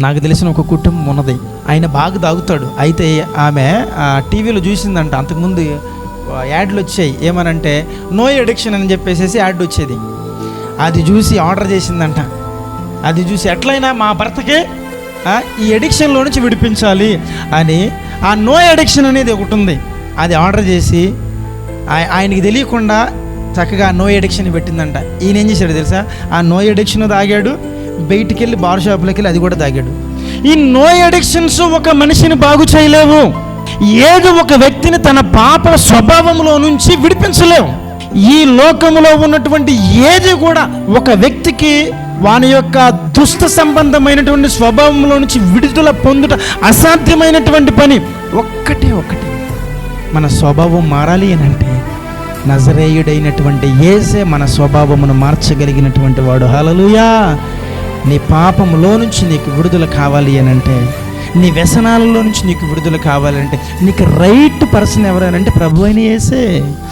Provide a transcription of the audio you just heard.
నాకు తెలిసిన ఒక కుటుంబం ఉన్నది. ఆయన బాగా తాగుతాడు. అయితే ఆమె ఆ, టీవీలో చూసిందంట. అంతకుముందు యాడ్లు వచ్చాయి. ఏమనంటే నో ఎడిక్షన్ అని చెప్పేసి యాడ్ వచ్చేది. అది చూసి ఆర్డర్ చేసిందంట. అది చూసి ఎట్లయినా మా భర్తకే ఈ ఎడిక్షన్లో నుంచి విడిపించాలి అని ఆ నో ఎడిక్షన్ అనేది ఒకటి ఉంది. అది ఆర్డర్ చేసి ఆయనకి తెలియకుండా చక్కగా నో ఎడిక్షన్ పెట్టిందంట. ఈయన ఏం చేశాడు తెలుసా? ఆ నో ఎడిక్షన్ తాగాడు. బయటికి వెళ్ళి బార్ షాప్లోకి వెళ్ళి అది కూడా తాగాడు. ఈ నో ఎడిక్షన్స్ ఒక మనిషిని బాగు చేయలేవు. ఏదో ఒక వ్యక్తిని తన పాప స్వభావంలో నుంచి విడిపించలేవు. ఈ లోకంలో ఉన్నటువంటి ఏది కూడా ఒక వ్యక్తికి వాని యొక్క దుష్ట సంబంధమైనటువంటి స్వభావంలో నుంచి విడుదల పొందుట అసాధ్యమైనటువంటి పని ఒక్కటే ఒకటి మన స్వభావం మారాలి అని అంటే నజరేయుడైనటువంటి ఏసే మన స్వభావమును మార్చగలిగినటువంటి వాడు. హలలుయా నీ పాపములో నుంచి నీకు విడుదల కావాలి అని అంటే నీ వ్యసనాలలో నుంచి నీకు విడుదల కావాలంటే నీకు రైట్ పర్సన్ ఎవరనంటే ప్రభు అయిన వేసే